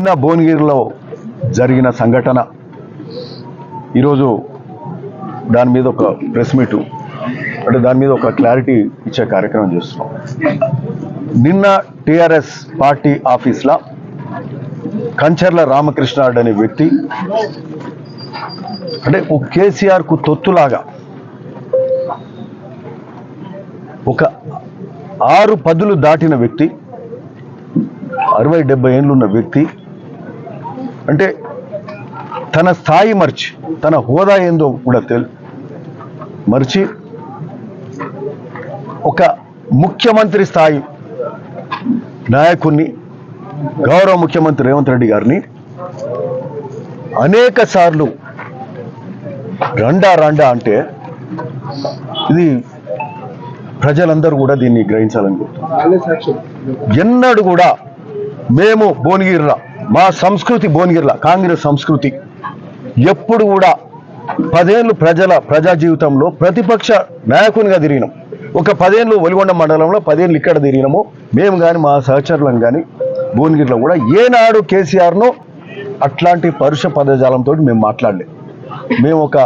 నిన్న భువనగిరిలో జరిగిన సంఘటన. ఈరోజు దాని మీద ఒక ప్రెస్ మీటు అంటే దాని మీద ఒక క్లారిటీ ఇచ్చే కార్యక్రమం చేస్తున్నాం. నిన్న టిఆర్ఎస్ పార్టీ ఆఫీస్లో కంచర్ల రామకృష్ణారెడ్డి అనే వ్యక్తి అంటే ఒక కేసీఆర్కు తొత్తులాగా ఒక ఆరు పదులు దాటిన వ్యక్తి అరవై డెబ్బై ఏళ్ళు ఉన్న వ్యక్తి అంటే తన స్థాయి మర్చి తన హోదా ఏందో కూడా తెల్ మర్చి ఒక ముఖ్యమంత్రి స్థాయి నాయకుణ్ణి గౌరవ ముఖ్యమంత్రి రేవంత్ రెడ్డి గారిని అనేక సార్లు రండా రండా అంటే ఇది ప్రజలందరూ కూడా దీన్ని గ్రహించాలని. ఎన్నడూ కూడా మేము భువనగిరిలో మా సంస్కృతి భువనగిరిలో కాంగ్రెస్ సంస్కృతి. ఎప్పుడు కూడా పదేళ్ళు ప్రజల ప్రజా జీవితంలో ప్రతిపక్ష నాయకునిగా తిరిగినాం. ఒక పదేళ్ళు ఒలిగొండ మండలంలో పదేళ్ళు ఇక్కడ తిరిగినాము. మేము కానీ మా సహచరులం కానీ భువనగిరిలో కూడా ఏనాడు కేసీఆర్ను అట్లాంటి పరుష పదజాలంతో మేము మాట్లాడలేదు మేము ఒక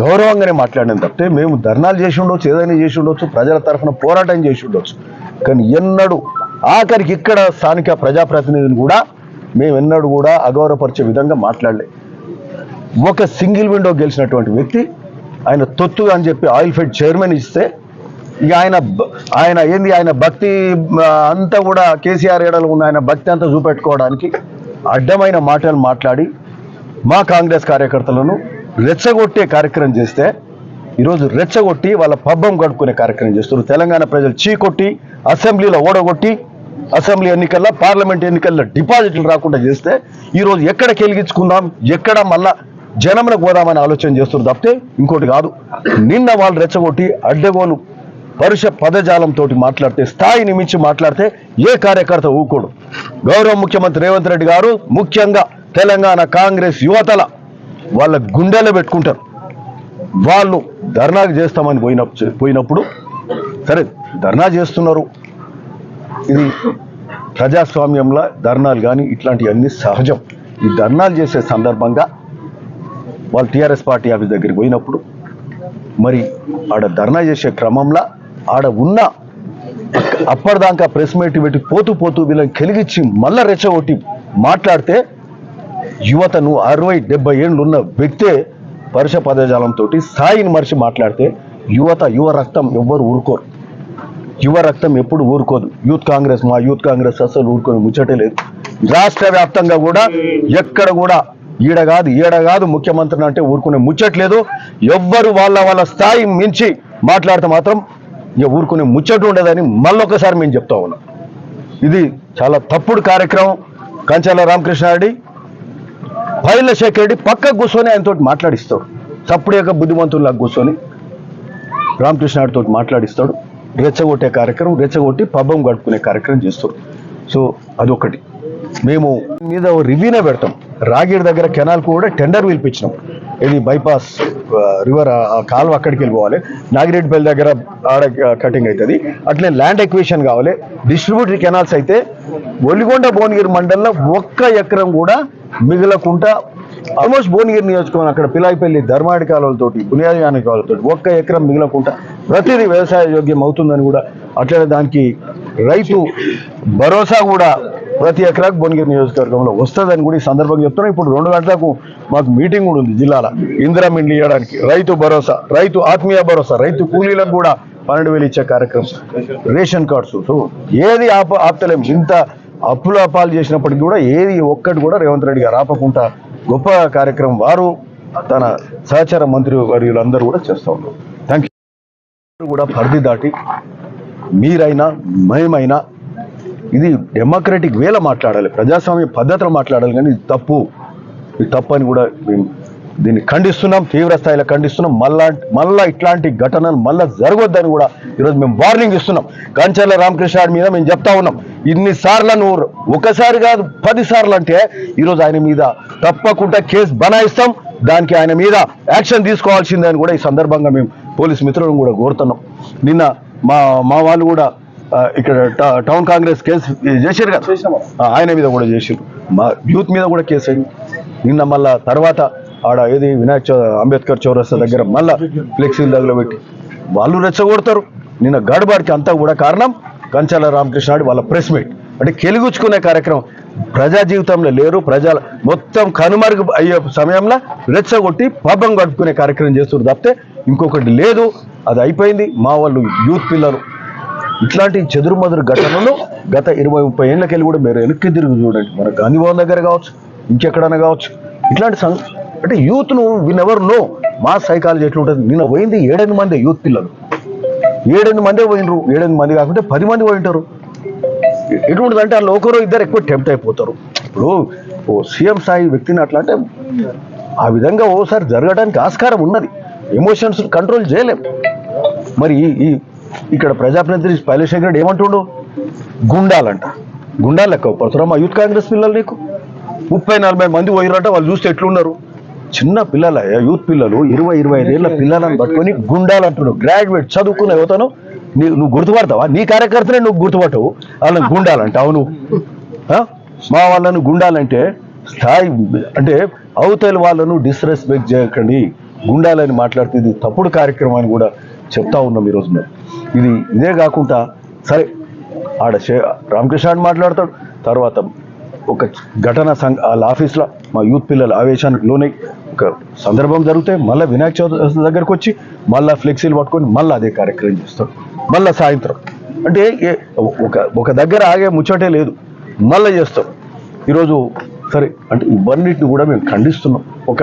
గౌరవంగానే మాట్లాడినాం తప్పితే మేము ధర్నాలు చేసి ఉండొచ్చు ఏదైనా చేసి ఉండొచ్చు ప్రజల తరఫున పోరాటం చేసి ఉండొచ్చు. కానీ ఎన్నడూ ఆఖరికి ఇక్కడ స్థానిక ప్రజాప్రతినిధిని కూడా మేము కూడా అగౌరవపరిచే విధంగా మాట్లాడలే. ఒక సింగిల్ విండో గెలిచినటువంటి వ్యక్తి ఆయన తొత్తు అని చెప్పి ఆయిల్ ఫెడ్ చైర్మన్ ఇస్తే ఇక ఆయన ఆయన ఏంది ఆయన భక్తి అంతా కూడా కేసీఆర్ ఏడలు ఉన్న ఆయన భక్తి అంతా చూపెట్టుకోవడానికి అడ్డమైన మాటలు మాట్లాడి మా కాంగ్రెస్ కార్యకర్తలను రెచ్చగొట్టే కార్యక్రమం చేస్తే ఈరోజు రెచ్చగొట్టి వాళ్ళ పబ్బం గడుపుకునే కార్యక్రమం చేస్తున్నారు. తెలంగాణ ప్రజలు చీకొట్టి అసెంబ్లీలో ఓడగొట్టి అసెంబ్లీ ఎన్నికల్లో పార్లమెంట్ ఎన్నికల్లో డిపాజిట్లు రాకుండా చేస్తే ఈరోజు ఎక్కడ కెలిగించుకుందాం ఎక్కడ మళ్ళా జనమున పోదామని ఆలోచన చేస్తున్నారు తప్పితే ఇంకోటి కాదు. నిన్న వాళ్ళు రెచ్చగొట్టి అడ్డగోలు పరుష పదజాలంతో మాట్లాడితే స్థాయిని మించి మాట్లాడితే ఏ కార్యకర్త ఊకోడు గౌరవ ముఖ్యమంత్రి రేవంత్ రెడ్డి గారు ముఖ్యంగా తెలంగాణ కాంగ్రెస్ యువతల వాళ్ళ గుండెలో పెట్టుకుంటారు. వాళ్ళు ధర్నాకు చేస్తామని పోయిన పోయినప్పుడు సరే ధర్నా చేస్తున్నారు. ఇది ప్రజాస్వామ్యంలో ధర్నాలు కానీ ఇట్లాంటివన్నీ సహజం. ఈ ధర్నాలు చేసే సందర్భంగా వాళ్ళు టీఆర్ఎస్ పార్టీ ఆఫీస్ దగ్గరికి పోయినప్పుడు మరి ఆడ ధర్నా చేసే క్రమంలో ఆడ ఉన్న అప్పటిదాకా ప్రెస్ మీట్ పెట్టి పోతూ పోతూ వీళ్ళని కెలిగించి మళ్ళా రెచ్చగొట్టి మాట్లాడితే యువతను అరవై డెబ్బై ఏళ్ళు ఉన్న వ్యక్తే పరుష పదజాలంతో స్థాయిని మరిచి మాట్లాడితే యువత యువ రక్తం ఎవ్వరు ఊరుకోరు. యువ రక్తం ఎప్పుడు ఊరుకోదు. యూత్ కాంగ్రెస్ మా యూత్ కాంగ్రెస్ అసలు ఊరుకొని ముచ్చటే లేదు. రాష్ట్ర వ్యాప్తంగా కూడా ఎక్కడ కూడా ఈడ కాదు ఈడ కాదు ముఖ్యమంత్రిని అంటే ఊరుకునే ముచ్చట్లేదు ఎవ్వరు వాళ్ళ వాళ్ళ స్థాయి మించి మాట్లాడితే మాత్రం ఇక ఊరుకునే ముచ్చట ఉండదని మళ్ళొకసారి మేము చెప్తా ఉన్నాం. ఇది చాలా తప్పుడు కార్యక్రమం. కంచాల రామకృష్ణారెడ్డి పైల శేఖర్ రెడ్డి పక్కకు కూర్చొని ఆయనతో మాట్లాడిస్తాడు. తప్పుడు యొక్క బుద్ధిమంతుల్లా కూర్చొని రామకృష్ణారెడ్డి మాట్లాడిస్తాడు. రెచ్చగొట్టే కార్యక్రమం రెచ్చగొట్టి పబ్బం గడుపుకునే కార్యక్రమం చేస్తారు. సో అదొకటి మేము మీద ఓ రివ్యూనే పెడతాం. రాగిడి దగ్గర కెనాల్ కూడా టెండర్ పిలిపించినాం. ఇది బైపాస్ రివర్ కాలువ అక్కడికి వెళ్ళిపోవాలి. నాగిరెడ్డిపల్లి దగ్గర ఆడ కటింగ్ అవుతుంది. అట్లే ల్యాండ్ ఎక్వేషన్ కావాలి. డిస్ట్రిబ్యూటరీ కెనాల్స్ అయితే ఒలిగొండ భువనగిరి మండలంలో ఒక్క ఎకరం కూడా మిగలకుండా ఆల్మోస్ట్ భువనగిరి నియోజకవర్గం అక్కడ పిలాయిపల్లి ధర్మాడి కాలువలతోటి బునియాది కాలువలతోటి ఒక్క ఎకరం మిగలకుండా ప్రతిదీ వ్యవసాయ యోగ్యం అవుతుందని కూడా అట్లనే దానికి రైతు భరోసా కూడా ప్రతి ఎకరాకు భువనగిరి నియోజకవర్గంలో వస్తుందని కూడా ఈ సందర్భంగా చెప్తున్నాం. ఇప్పుడు రెండు గంటలకు మాకు మీటింగ్ కూడా ఉంది జిల్లాలో ఇందిరా మిండ్లు ఇవ్వడానికి రైతు భరోసా రైతు ఆత్మీయ భరోసా రైతు కూలీలకు కూడా పన్నెండు వేలు ఇచ్చే కార్యక్రమం. రేషన్ కార్డ్స్ సో ఏది ఆప ఆపుతలేం ఇంత అప్పుల అపాలు చేసినప్పటికీ కూడా ఏది ఒక్కటి కూడా రేవంత్ రెడ్డి గారు ఆపకుండా గొప్ప కార్యక్రమం వారు తన సహచార మంత్రి వర్యులందరూ కూడా చేస్తూ ఉన్నారు. కూడా పరిధి దాటి మీరైనా మేమైనా ఇది డెమోక్రటిక్ వేలో మాట్లాడాలి ప్రజాస్వామ్య పద్ధతిలో మాట్లాడాలి కానీ ఇది తప్పు. ఇది తప్పు అని కూడా మేము దీన్ని ఖండిస్తున్నాం తీవ్ర స్థాయిలో ఖండిస్తున్నాం. మళ్ళా మళ్ళా ఇట్లాంటి ఘటనలు మళ్ళా జరగొద్దని కూడా ఈరోజు మేము వార్నింగ్ ఇస్తున్నాం. కంచర్ల రామకృష్ణ మీద మేము చెప్తా ఉన్నాం. ఇన్నిసార్లు నువ్వు ఒకసారి కాదు పది సార్లు అంటే ఈరోజు ఆయన మీద తప్పకుండా కేసు బనాయిస్తాం. దానికి ఆయన మీద యాక్షన్ తీసుకోవాల్సిందని కూడా ఈ సందర్భంగా మేము పోలీస్ మిత్రులను కూడా కోరుతున్నాం. నిన్న మా మా వాళ్ళు కూడా ఇక్కడ టౌన్ కాంగ్రెస్ కేసు చేశారు కదా? ఆయన మీద కూడా చేసారు మా యూత్ మీద కూడా కేసు అయింది. నిన్న మళ్ళా తర్వాత ఆడ ఏది వినాయక్ అంబేద్కర్ చౌరస్తా దగ్గర మళ్ళా ఫ్లెక్సీలు దగ్గర పెట్టి వాళ్ళు రెచ్చగొడతారు. నిన్న గడబడికి అంతా కూడా కారణం కంచాల రామకృష్ణ వాళ్ళ ప్రెస్ మీట్. అంటే కెలుగుచ్చుకునే కార్యక్రమం. ప్రజా జీవితంలో లేరు. ప్రజల మొత్తం కనుమరుగు అయ్యే సమయంలో రెచ్చగొట్టి పబ్బం గడుపుకునే కార్యక్రమం చేస్తున్నారు తప్పితే ఇంకొకటి లేదు అది అయిపోయింది. మా వాళ్ళు యూత్ పిల్లలు. ఇట్లాంటి చెదురుమదురు ఘటనలు గత ఇరవై ముప్పై ఏళ్ళకెళ్ళి కూడా మీరు వెనక్కి తిరిగి చూడండి. మన గాంధీభవన్ దగ్గర కావచ్చు ఇంకెక్కడైనా కావచ్చు. ఇట్లాంటి సం అంటే యూత్ను విన్ నో మా సైకాలజీ ఎట్లుంటుంది? నిన్న పోయింది ఏడెనిమిది మంది యూత్ పిల్లలు. ఏడెనిమిది మందే పోయినరు ఏడెనిమిది మంది కాకుంటే పది మంది పోయింటారు. ఎటువంటిది అంటే అందులో ఒకరో ఇద్దరు ఎక్కువ టెంప్ట్ అయిపోతారు. ఇప్పుడు ఓ సీఎం స్థాయి వ్యక్తిని అట్లా అంటే ఆ విధంగా ఓసారి జరగడానికి ఆస్కారం ఉన్నది. ఎమోషన్స్ కంట్రోల్ చేయలేం. మరి ఈ- ఇక్కడ ప్రజాప్రతినిధి పైలశేఖర్ రెడ్డి ఏమంటుండు? గుండాలంట. గుండాలు లెక్క పడుతున్నా మా యూత్ కాంగ్రెస్ పిల్లలు నీకు? ముప్పై నలభై మంది పోయిరంట వాళ్ళు చూస్తే ఎట్లున్నారు? చిన్న పిల్లల యూత్ పిల్లలు ఇరవై ఇరవై ఐదేళ్ళ పిల్లలను పట్టుకొని గుండాలు అంటున్నావు. గ్రాడ్యుయేట్ చదువుకున్న యువతను నీ నువ్వు గుర్తుపడతావా? నీ కార్యకర్తనే నువ్వు గుర్తుపట్టవు. వాళ్ళని గుండాలంట అవును. మా వాళ్ళను గుండాలంటే స్థాయి అంటే అవతల వాళ్ళను డిస్రెస్పెక్ట్ చేయకండి. గుండాలని మాట్లాడుతూ ఇది తప్పుడు కార్యక్రమం అని కూడా చెప్తా ఉన్నాం ఈరోజు మేము ఇది ఇదే కాకుండా సరే ఆడ శే- రామకృష్ణ అని మాట్లాడతాడు. తర్వాత ఒక ఘటన సంఘ వాళ్ళ ఆఫీస్లో మా యూత్ పిల్లల ఆవేశానికి లోనై ఒక సందర్భం జరిగితే మళ్ళీ వినాయక చవితి దగ్గరకు వచ్చి మళ్ళీ ఫ్లెక్సీలు పట్టుకొని మళ్ళీ అదే కార్యక్రమం చేస్తాడు మళ్ళీ సాయంత్రం. అంటే ఏ- ఒక ఒక దగ్గర ఆగే ముచ్చటే లేదు. మళ్ళీ చేస్తాం ఈరోజు సరే అంటే ఇవన్నిటిని కూడా మేము ఖండిస్తున్నాం. ఒక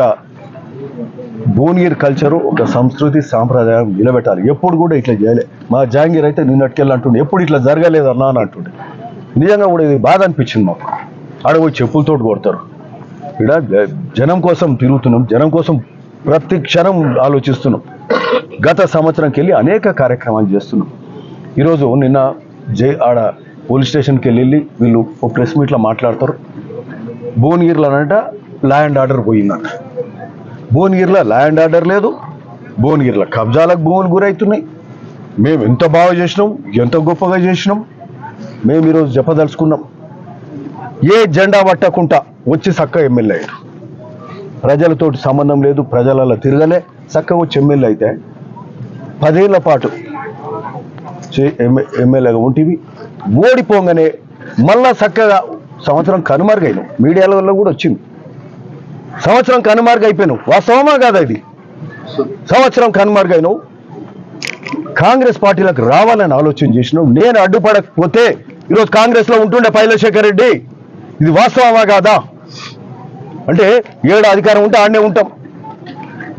భువనగిరి కల్చరు ఒక సంస్కృతి సాంప్రదాయం నిలబెట్టాలి. ఎప్పుడు కూడా ఇట్లా చేయలే. మా జాంగీర్ అయితే నిన్నటికెళ్ళి అంటుండే ఎప్పుడు ఇట్లా జరగలేదు అన్నా అని అంటుండే. నిజంగా కూడా ఇది బాధ అనిపించింది మాకు. ఆడ పోయి చెప్పులతో కొడతారు. ఇక్కడ జనం కోసం తిరుగుతున్నాం జనం కోసం ప్రతి క్షణం ఆలోచిస్తున్నాం. గత సంవత్సరంకి వెళ్ళి అనేక కార్యక్రమాలు చేస్తున్నాం. ఈరోజు నిన్న జై ఆడ పోలీస్ స్టేషన్కి వెళ్ళి వీళ్ళు ఓ ప్రెస్ మీట్లో మాట్లాడతారు. భువనగిరిలో అనంట అండ్ ఆర్డర్ పోయిందంట. భువనగిరిలో ల్యాండ్ ఆర్డర్ లేదు. భువనగిరిలో కబ్జాలకు భూములు గురవుతున్నాయి మేము ఎంత బాగా చేసినాం ఎంత గొప్పగా చేసినాం మేము ఈరోజు చెప్పదలుచుకున్నాం. ఏ జెండా పట్టకుండా వచ్చి చక్క ఎమ్మెల్యే అయ్యారు ప్రజలతోటి సంబంధం లేదు ప్రజలలో తిరగలే చక్క వచ్చి ఎమ్మెల్యే అయితే పదేళ్ళ పాటు చే- ఎమ్మెల్యేగా ఉంటివి. ఓడిపోగానే మళ్ళా చక్కగా సంవత్సరం కనుమరుగైన. వల్ల కూడా వచ్చింది. సంవత్సరం కనుమరుగు అయిపోయినావు. వాస్తవమా కాదా ఇది? సంవత్సరం కనుమరుగైనవు కాంగ్రెస్ పార్టీలకు రావాలని ఆలోచన చేసినావు. నేను అడ్డుపడకపోతే ఈరోజు కాంగ్రెస్లో ఉంటుండే పైలశేఖర్ రెడ్డి. ఇది వాస్తవమా కాదా? అంటే ఏడు అధికారం ఉంటే ఆడనే ఉంటాం.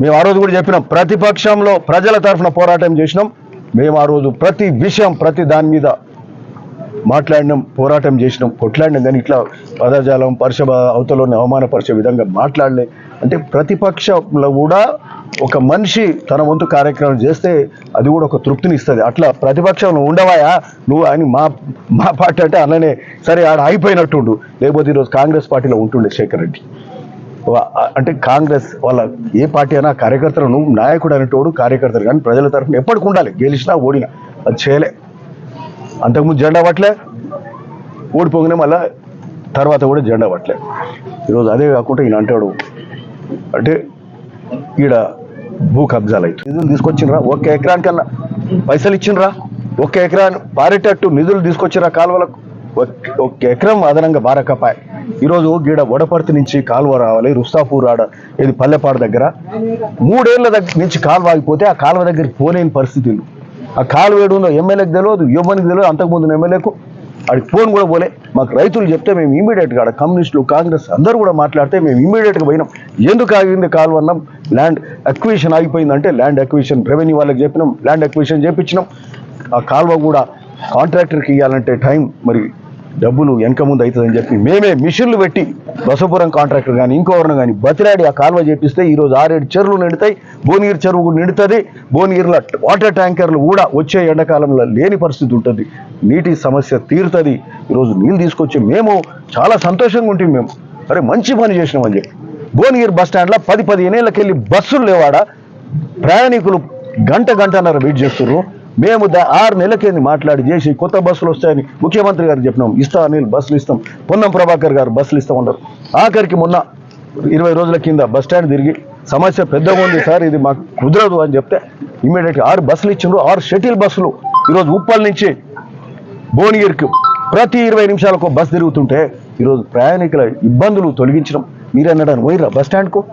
మేము ఆ రోజు కూడా చెప్పినాం ప్రతిపక్షంలో ప్రజల తరఫున పోరాటం చేసినాం. మేము ఆ రోజు ప్రతి విషయం ప్రతి దాని మీద మాట్లాడినాం పోరాటం చేసినాం కొట్లాడినాం. కానీ ఇట్లా పదజాలం పరిషభ అవతలని అవమానపరిచే విధంగా మాట్లాడలే. అంటే ప్రతిపక్షంలో కూడా ఒక మనిషి తన వంతు కార్యక్రమం చేస్తే అది కూడా ఒక తృప్తిని ఇస్తుంది. అట్లా ప్రతిపక్షంలో ఉండవాయా? నువ్వు అని మా మా పార్టీ అంటే అలానే సరే ఆడ అయిపోయినట్టుండు లేకపోతే ఈరోజు కాంగ్రెస్ పార్టీలో ఉంటుండే శేఖర్ రెడ్డి అంటే కాంగ్రెస్ వాళ్ళ ఏ పార్టీ అయినా కార్యకర్తలు నువ్వు నాయకుడు అనేటోడు కార్యకర్తలు. కానీ ప్రజల తరఫున ఎప్పటికి ఉండాలి. గెలిచినా ఓడినా. అది చేయలే. అంతకుముందు జెండా పట్టలే ఓడిపోగానే మళ్ళా తర్వాత కూడా జెండా పట్టలే. ఈరోజు అదే కాకుండా ఈయన అంటాడు అంటే ఈడ భూ కబ్జాలు అయితే నిధులు తీసుకొచ్చినరా ఒక్క ఎకరానికన్నా పైసలు ఇచ్చిండ్రా ఒక్క ఎకరాన్ని పారేటట్టు నిధులు తీసుకొచ్చినరా కాలువలకు. ఒక్క ఎకరం అదనంగా బారకపాయ్. ఈరోజు గీడ వడపర్తి నుంచి కాలువ రావాలి రుస్తాపూర్ ఆడ ఇది పల్లెపాడు దగ్గర. మూడేళ్ళ దగ్గర నుంచి కాలువ ఆగిపోతే ఆ కాలువ దగ్గరికి పోలేని పరిస్థితులు. ఆ కాలు ఏడు ఉందో ఎమ్మెల్యేకి తెలియదు యువనికి తెలియదు అంతకుముందు ఎమ్మెల్యేకు. ఆడికి ఫోన్ కూడా పోలే. మాకు రైతులు చెప్తే మేము ఇమీడియట్గా ఆడ కమ్యూనిస్టులు కాంగ్రెస్ అందరూ కూడా మాట్లాడితే మేము ఇమీడియట్గా పోయినాం. ఎందుకు ఆగింది కాలువ అన్నాం? ల్యాండ్ అక్విజిషన్ ఆగిపోయిందంటే ల్యాండ్ అక్విజిషన్ రెవెన్యూ వాళ్ళకి చెప్పినాం ల్యాండ్ అక్విజిషన్ చేపించినాం. ఆ కాలువ కూడా కాంట్రాక్టర్కి ఇవ్వాలంటే టైం మరి డబ్బులు వెనక ముందు అవుతుందని చెప్పి మేమే మిషన్లు పెట్టి బసపురం కాంట్రాక్టర్ కానీ ఇంకోవరం కానీ బతిరాడి ఆ కాలువ చేపిస్తే ఈరోజు ఆరేడు చెరువులు నిండుతాయి భువనగిరి చెరువు నిండుతుంది భువనగిరిలో వాటర్ ట్యాంకర్లు కూడా వచ్చే ఎండాకాలంలో లేని పరిస్థితి ఉంటుంది. నీటి సమస్య తీరుతుంది. ఈరోజు నీళ్ళు తీసుకొచ్చి మేము చాలా సంతోషంగా ఉంటుంది మేము. అరే మంచి పని చేసినామని చెప్పి. భువనగిరి బస్ స్టాండ్లో పది పదిహేనేళ్ళకి వెళ్ళి బస్సులు లేవాడా? ప్రయాణికులు గంట గంటన్నర వెయిట్ చేస్తున్నారు మేము దా- ఆరు నెలలకేంది మాట్లాడి చేసి కొత్త బస్సులు వస్తాయని ముఖ్యమంత్రి గారు చెప్పినాం. ఇస్తా అనిల్ బస్సులు ఇస్తాం. పొన్నం ప్రభాకర్ గారు బస్సులు ఇస్తామన్నారు ఆఖరికి మొన్న ఇరవై రోజుల కింద బస్ స్టాండ్ తిరిగి సమస్య పెద్దగా ఉంది సార్ ఇది మాకు కుదరదు అని చెప్తే ఇమీడియట్గా ఆరు బస్సులు ఇచ్చిండ్రు. ఆరు షటిల్ బస్సులు ఈరోజు ఉప్పల్ నుంచి భువనగిరికి ప్రతి ఇరవై నిమిషాలకు బస్ తిరుగుతుంటే ఈరోజు ప్రయాణికుల ఇబ్బందులు తొలగించడం. మీరేనాడని పోయినరా బస్ స్టాండ్కు?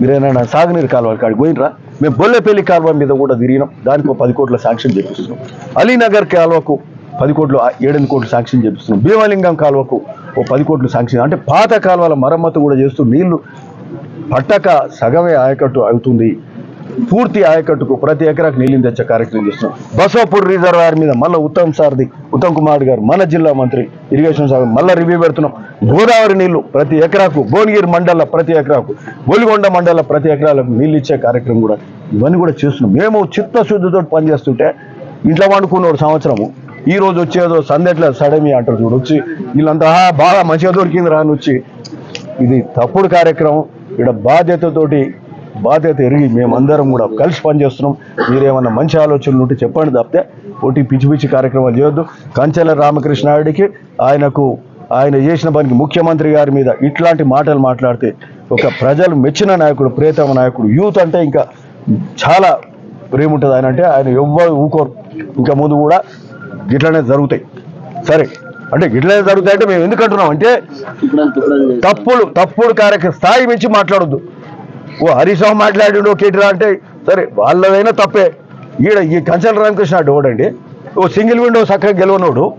మీరేనా సాగునీరు కాలువ కాడికి పోయినరా మేము బొల్లెపల్లి కాలువ మీద కూడా తిరిగినాం. దానికి ఒక పది కోట్ల శాంక్షన్ చేపిస్తున్నాం. అలీనగర్ కాలువకు పది కోట్లు ఏడెనిమిది కోట్లు శాంక్షన్ చేపిస్తున్నాం. భీమలింగం కాలువకు ఓ పది కోట్లు శాంక్షన్ అంటే పాత కాలువల మరమ్మతు కూడా చేస్తూ నీళ్ళు పట్టక సగమే ఆయకట్టు అవుతుంది. పూర్తి ఆయకట్టుకు ప్రతి ఎకరాకు నీళ్ళని తెచ్చే కార్యక్రమం చేస్తున్నాం. బసవపూర్ రిజర్వాయర్ మీద మళ్ళీ ఉత్తమ్ సార్ది ఉత్తమ్ కుమార్ గారు మన జిల్లా మంత్రి ఇరిగేషన్ సార్ మళ్ళీ రివ్యూ పెడుతున్నాం. గోదావరి నీళ్ళు ప్రతి ఎకరాకు భువనగిరి మండల ప్రతి ఎకరాకు బొలిగొండ మండల ప్రతి ఎకరాలకు నీళ్ళు ఇచ్చే కార్యక్రమం కూడా ఇవన్నీ కూడా చేస్తున్నాం. మేము చిత్తశుద్ధితో పనిచేస్తుంటే ఇంట్లో ఒక సంవత్సరము ఈ రోజు వచ్చేదో సందెట్ల సడమి అంటారు చూడు వచ్చి వీళ్ళంతా బాగా మంచిగా దొరికింది రాని వచ్చి ఇది తప్పుడు కార్యక్రమం. ఇక్కడ బాధ్యతతోటి బాధ్యత ఎరిగి మేమందరం కూడా కలిసి పనిచేస్తున్నాం. మీరేమన్నా మంచి ఆలోచనలు ఉంటే చెప్పండి తప్పితే ఒకటి పిచ్చి పిచ్చి కార్యక్రమాలు చేయొద్దు. కంచెల రామకృష్ణారెడ్డికి ఆయనకు ఆయన చేసిన పనికి ముఖ్యమంత్రి గారి మీద ఇట్లాంటి మాటలు మాట్లాడితే ఒక ప్రజలు మెచ్చిన నాయకుడు ప్రియతమ నాయకుడు యూత్ అంటే ఇంకా చాలా ప్రేమ ఉంటుంది. ఆయన అంటే ఆయన ఎవ్వరు ఊకోరు. ఇంకా ముందు కూడా ఇట్లనే జరుగుతాయి. సరే అంటే ఇట్లనే జరుగుతాయి అంటే మేము ఎందుకు అంటున్నాం అంటే తప్పులు తప్పుడు కార్యక్రమం స్థాయి మించి మాట్లాడొద్దు. ఓ హరీశ్రావు మాట్లాడిండు కేటీఆర్ అంటే సరే వాళ్ళదైనా తప్పే. ఈడ ఈ కంచల రామకృష్ణ ఓడండి ఓ సింగిల్ విండో చక్కగా గెలవనోడు.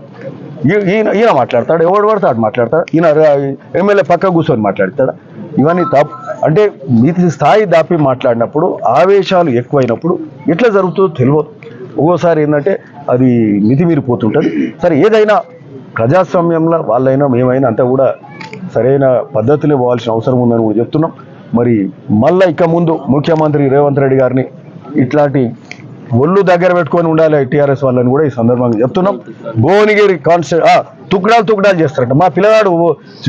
ఈ- ఈయన ఈయన మాట్లాడతాడు? ఎవడు పడతాడు మాట్లాడతాడు? ఈయన ఎమ్మెల్యే పక్క కూర్చొని మాట్లాడతాడు? ఇవన్నీ తప్పు. అంటే మితి స్థాయి దాపి మాట్లాడినప్పుడు ఆవేశాలు ఎక్కువైనప్పుడు ఎట్లా జరుగుతుందో తెలియదు ఒక్కోసారి ఏంటంటే అది మితిమీరిపోతుంటుంది. సరే ఏదైనా ప్రజాస్వామ్యంలో వాళ్ళైనా మేమైనా అంతా కూడా సరైన పద్ధతిలో పోవాల్సిన అవసరం ఉందని కూడా చెప్తున్నాం. మరి మళ్ళా ఇక ముందు ముఖ్యమంత్రి రేవంత్ రెడ్డి గారిని ఇట్లాంటి ఒళ్ళు దగ్గర పెట్టుకొని ఉండాలి టీఆర్ఎస్ వాళ్ళని కూడా ఈ సందర్భంగా చెప్తున్నాం. భువనగిరి కాన్స్టెంట్ తుకుడాలు తుకుడాలు చేస్తారట. మా పిల్లగాడు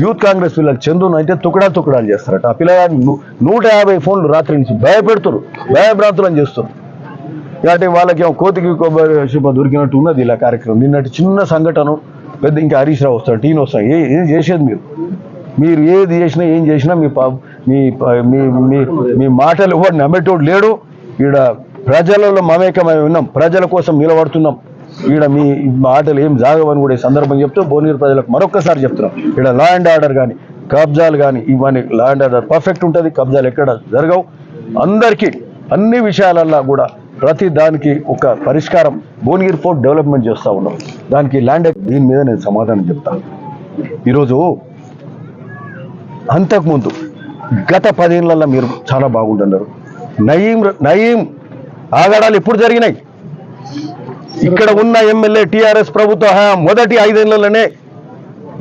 యూత్ కాంగ్రెస్ పిల్లలు చందును అయితే తుకుడాలు తుకుడాలు చేస్తారట. ఆ పిల్లగాడు నూట యాభై ఫోన్లు రాత్రి నుంచి భయపెడుతున్నారు భయభ్రాంతులను చేస్తున్నారు కాబట్టి వాళ్ళకి కోతికి కొబ్బరి శుభ దొరికినట్టు ఉన్నది ఇలా కార్యక్రమం. నిన్నటి చిన్న సంఘటన పెద్ద ఇంకా హరీష్ రావు వస్తాడు టీన్ వస్తాడు. ఏం చేసేది మీరు? మీరు ఏది చేసినా ఏం చేసినా మీ పా మీ మీ మీ మీ మాటలు ఎవరు నమ్మేటోడు లేడు. ఈడ ప్రజలలో మమేకమై ఉన్నాం. ప్రజల కోసం నిలబడుతున్నాం. ఈడ మీ మాటలు ఏం జాగవని కూడా ఈ సందర్భం చెప్తూ భువనగిరి ప్రజలకు మరొక్కసారి చెప్తున్నాం. ఈడ లా అండ్ ఆర్డర్ కానీ కబ్జాలు కానీ ఇవన్నీ లా అండ్ ఆర్డర్ పర్ఫెక్ట్ ఉంటుంది. కబ్జాలు ఎక్కడ జరగవు. అందరికీ అన్ని విషయాలల్లో కూడా ప్రతి దానికి ఒక పరిష్కారం భువనగిరి పోర్ట్ డెవలప్మెంట్ చేస్తూ ఉన్నాం. దానికి ల్యాండ్ దీని మీద నేను సమాధానం చెప్తాను ఈరోజు అంతకుముందు గత పదేళ్ళలో మీరు చాలా బాగుంటున్నారు. నయీం నయీం ఆగడాలు ఎప్పుడు జరిగినాయి? ఇక్కడ ఉన్న ఎమ్మెల్యే టిఆర్ఎస్ ప్రభుత్వ మొదటి ఐదేళ్ళలోనే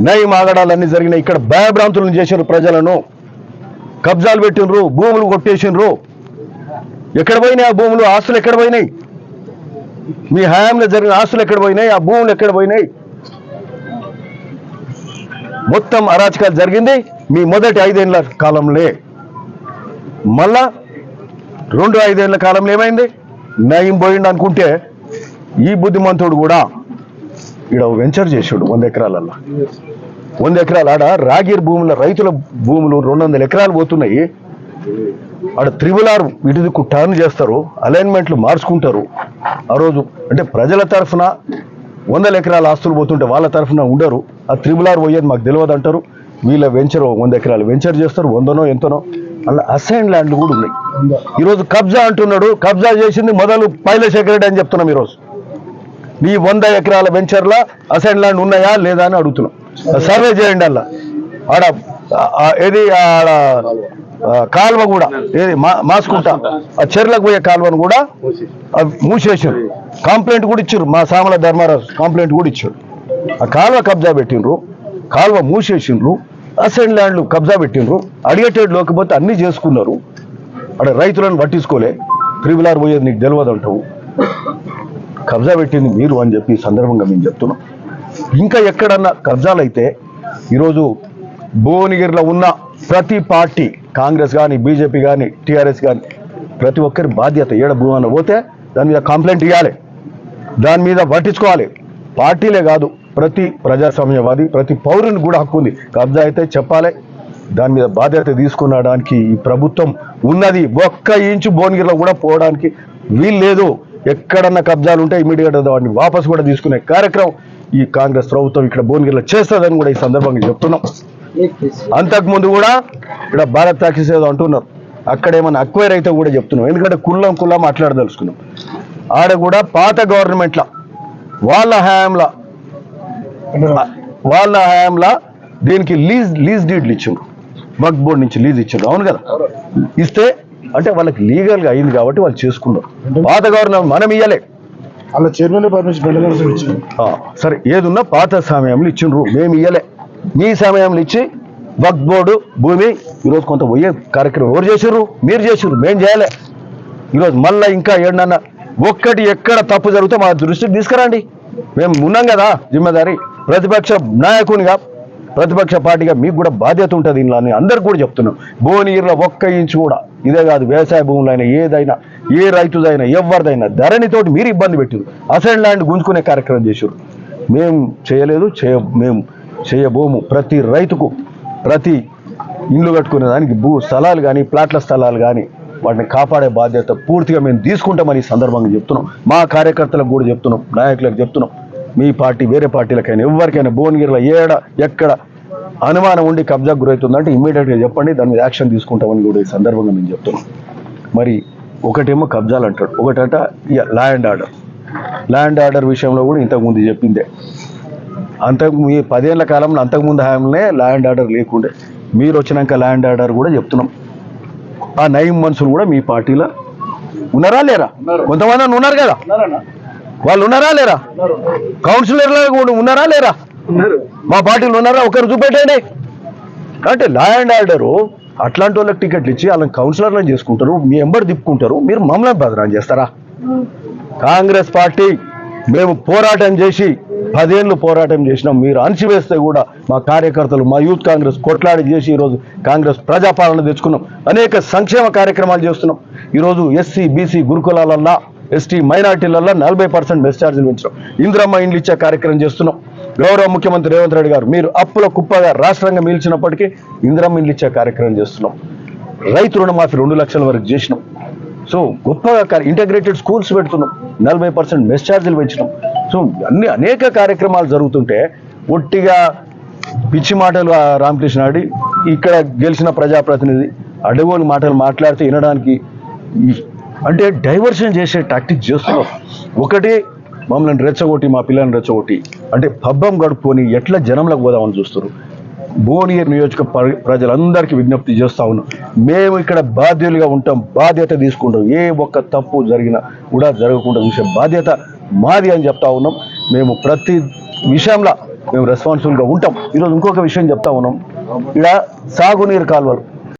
నయీం ఆగడాలన్నీ జరిగినాయి. ఇక్కడ భయభ్రాంతులను చేసినారు ప్రజలను. కబ్జాలు పెట్టినరు భూములు కొట్టేసినరు ఎక్కడ పోయినాయి ఆ భూములు? ఆస్తులు ఎక్కడ పోయినాయి? మీ హయాంలో జరిగిన ఆస్తులు ఎక్కడ పోయినాయి? ఆ భూములు ఎక్కడ పోయినాయి? మొత్తం అరాచకాలు జరిగింది. మీ మొదటి ఐదేళ్ళ కాలంలో. మళ్ళా రెండు ఐదేళ్ళ కాలంలో ఏమైంది? నయం పోయిండు అనుకుంటే ఈ బుద్ధిమంతుడు కూడా ఈడ వెంచర్ చేసాడు వంద ఎకరాలల్లో. వంద ఎకరాలు ఆడ రాగిర్ భూముల రైతుల భూములు రెండు వందల ఎకరాలు పోతున్నాయి. ఆడ త్రిబుల్ ఆర్ దిక్కు టర్న్ చేస్తారు అలైన్మెంట్లు మార్చుకుంటారు. ఆ రోజు అంటే ప్రజల తరఫున వందల ఎకరాల ఆస్తులు పోతుంటే వాళ్ళ తరఫున ఉండరు. ఆ త్రిబులార్ పోయేది మాకు తెలియదు అంటారు. వీళ్ళ వెంచర్ వంద ఎకరాలు. వెంచర్ చేస్తారు వందనో ఎంతనో. అలా అసైన్ ల్యాండ్లు కూడా ఉన్నాయి. ఈరోజు కబ్జా అంటున్నాడు కబ్జా చేసింది మొదలు పైల సెక్రటరీ అని చెప్తున్నాం ఈరోజు. నీ వంద ఎకరాల వెంచర్లా అసైన్ ల్యాండ్ ఉన్నాయా లేదా అని అడుగుతున్నాం. సర్వే చేయండి అలా. ఆడ ఏది ఆడ ఆ, కాలువ కూడా ఏది మా- మాసుకుంటా ఆ చెర్లకు పోయే కాలువను కూడా ఆ మూసేసారు కంప్లైంట్ కూడా ఇచ్చారు మా సామల ధర్మారావు కంప్లైంట్ కూడా ఇచ్చారు ఆ కాలువ కబ్జా పెట్టిండ్రు కాలువ మూసేసిండ్రు అసైన్ ల్యాండ్లు కబ్జా పెట్టిండ్రు. అడిగేటేడు లేకపోతే అన్ని చేసుకున్నారు. అక్కడ రైతులను పట్టించుకోలే. త్రిబుల్ ఆర్ పోయేది నీకు తెలియదు అంటావు. కబ్జా పెట్టింది మీరు అని చెప్పి సందర్భంగా మేము చెప్తున్నాం. ఇంకా ఎక్కడన్నా కబ్జాలు అయితే ఈరోజు భువనగిరిలో ఉన్న ప్రతి పార్టీ కాంగ్రెస్ కానీ బీజేపీ కానీ టీఆర్ఎస్ కానీ ప్రతి ఒక్కరి బాధ్యత ఏడ భూమన్న పోతే దాని మీద కంప్లైంట్ ఇవ్వాలి దాని మీద పట్టించుకోవాలి. పార్టీలే కాదు ప్రతి ప్రజాస్వామ్యవాది ప్రతి పౌరుని కూడా హక్కు ఉంది. కబ్జా అయితే చెప్పాలి. దాని మీద బాధ్యత తీసుకునడానికి ఈ ప్రభుత్వం ఉన్నది. ఒక్క ఇంచు భువనగిరిలో కూడా పోవడానికి వీలు లేదు ఎక్కడన్నా కబ్జాలు ఉంటే ఇమీడియట్ వాటిని వాపసు కూడా తీసుకునే కార్యక్రమం ఈ కాంగ్రెస్ ప్రభుత్వం ఇక్కడ భువనగిరిలో చేస్తుందని కూడా ఈ సందర్భంగా చెప్తున్నాం. అంతకుముందు కూడా ఇక్కడ భారత్ టాక్సీస్ ఏదో అంటున్నారు. అక్కడ ఏమైనా అక్వైర్ అయితే కూడా చెప్తున్నాం. ఎందుకంటే కుల్లం కుల్లం మాట్లాడదలుచుకున్నాం. ఆడ కూడా పాత గవర్నమెంట్ల వాళ్ళ హయాంలో వాళ్ళ హయాంలో దీనికి లీజ్ లీజ్ డీడ్లు ఇచ్చిండ్రు. వక్ బోర్డ్ నుంచి లీజ్ ఇచ్చిండ్రు. అవును కదా? ఇస్తే అంటే వాళ్ళకి లీగల్గా అయింది కాబట్టి వాళ్ళు చేసుకున్నారు. పాత గవర్నమెంట్ మనం ఇయ్యలే. అలా చైర్మన్ పర్మిషన్ సరే ఏదున్నా పాత సమయంలో ఇచ్చిండ్రు. మేము ఇయ్యలే. మీ సమయంలో ఇచ్చి వక్ బోర్డు భూమి ఈరోజు కొంత పోయే కార్యక్రమం ఎవరు చేసిర్రు? మీరు చేసిర్రు. మేము చేయలే. ఈరోజు మళ్ళీ ఇంకా ఏంటన్నా ఒక్కటి ఎక్కడ తప్పు జరిగితే మా దృష్టికి తీసుకురండి. మేము ఉన్నాం కదా జిమ్మదారి. ప్రతిపక్ష నాయకునిగా ప్రతిపక్ష పార్టీగా మీకు కూడా బాధ్యత ఉంటుంది ఇంట్లో అని అందరు కూడా చెప్తున్నాం భువనగిరిలో ఒక్క ఇంచు కూడా ఇదే కాదు వ్యవసాయ భూములైనా ఏదైనా ఏ రైతుదైనా ఎవరిదైనా ధరణితోటి మీరు ఇబ్బంది పెట్టారు. అసైన్ ల్యాండ్ గుంజుకునే కార్యక్రమం చేశారు మేము చేయలేదు చేయ మేము చేయబోము. ప్రతి రైతుకు ప్రతి ఇల్లు కట్టుకునే దానికి భూ స్థలాలు కానీ ప్లాట్ల స్థలాలు కానీ వాటిని కాపాడే బాధ్యత పూర్తిగా మేము తీసుకుంటామని ఈ సందర్భంగా చెప్తున్నాం. మా కార్యకర్తలకు కూడా చెప్తున్నాం నాయకులకు చెప్తున్నాం. మీ పార్టీ వేరే పార్టీలకైనా ఎవరికైనా భువనగిరిలో ఏడ ఎక్కడ అనుమానం ఉండి కబ్జా గురవుతుందంటే ఇమ్మీడియట్గా చెప్పండి దాని మీద యాక్షన్ తీసుకుంటామని కూడా ఈ సందర్భంగా మేము చెప్తున్నాం. మరి ఒకటేమో కబ్జాలు అంటాడు ఒకటంట ల్యాండ్ ఆర్డర్. ల్యాండ్ ఆర్డర్ విషయంలో కూడా ఇంతకుముందు చెప్పిందే. అంతకు మీ పదేళ్ళ కాలంలో అంతకుముందు హయాంలోనే ల్యాండ్ ఆర్డర్ లేకుండే. మీరు వచ్చినాక ల్యాండ్ ఆర్డర్ కూడా చెప్తున్నాం. ఆ నయం మనుషులు కూడా మీ పార్టీలో ఉన్నారా లేరా? కొంతమంది ఉన్నారు కదా? వాళ్ళు ఉన్నారా లేరా? కౌన్సిలర్లు ఉన్నారా లేరా? మా పార్టీలు ఉన్నారా? ఒకరు చూపెట్టండి. అంటే లా అండ్ ఆర్డరు అట్లాంటి వాళ్ళకి టికెట్లు ఇచ్చి వాళ్ళని కౌన్సిలర్లను చేసుకుంటారు మీ ఎంబడి తిప్పుకుంటారు మీరు మమ్మల్ని బదనాం చేస్తారా? కాంగ్రెస్ పార్టీ మేము పోరాటం చేసి పదేళ్ళు పోరాటం చేసినాం. మీరు అణచివేస్తే కూడా మా కార్యకర్తలు మా యూత్ కాంగ్రెస్ కొట్లాడి చేసి ఈరోజు కాంగ్రెస్ ప్రజాపాలన తెచ్చుకున్నాం. అనేక సంక్షేమ కార్యక్రమాలు చేస్తున్నాం. ఈరోజు ఎస్సీ బీసీ గురుకులాలల్లా ఎస్టీ మైనార్టీలలో నలభై పర్సెంట్ బస్ ఛార్జీలు పెంచడం. ఇందిరమ్మ ఇండ్లు ఇచ్చే కార్యక్రమం చేస్తున్నాం. గౌరవ ముఖ్యమంత్రి రేవంత్ రెడ్డి గారు మీరు అప్పుల కుప్పగా రాష్ట్రంగా మిలిచినప్పటికీ ఇందిరమ్మ ఇండ్లు ఇచ్చే కార్యక్రమం చేస్తున్నాం. రైతు రుణమాఫీ రెండు లక్షల వరకు చేసినాం. సో గొప్పగా ఇంటగ్రేటెడ్ స్కూల్స్ పెడుతున్నాం. నలభై పర్సెంట్ మెస్ ఛార్జీలు పెంచినాం. సో అన్ని అనేక కార్యక్రమాలు జరుగుతుంటే ఒట్టిగా పిచ్చి మాటలు రామకృష్ణ ఆడి ఇక్కడ గెలిచిన ప్రజాప్రతినిధి అడగోని మాటలు మాట్లాడితే వినడానికి అంటే డైవర్షన్ చేసే టాక్టిక్ చేస్తున్నాం ఒకటి మమ్మల్ని రెచ్చగొట్టి మా పిల్లల్ని రెచ్చగొట్టి అంటే పబ్బం గడుపుకొని ఎట్లా జనంలోకి పోదామని చూస్తారు భువనగిరి నియోజక ప్ర- ప్రజలందరికీ విజ్ఞప్తి చేస్తా ఉన్నాం. మేము ఇక్కడ బాధ్యులుగా ఉంటాం బాధ్యత తీసుకుంటాం. ఏ ఒక్క తప్పు జరిగినా కూడా జరగకుండా చూసే బాధ్యత మాది అని చెప్తా ఉన్నాం. మేము ప్రతి విషయంలో మేము రెస్పాన్సిబుల్గా ఉంటాం. ఈరోజు ఇంకొక విషయం చెప్తా ఉన్నాం. ఇక్కడ సాగునీరు కాలువలు.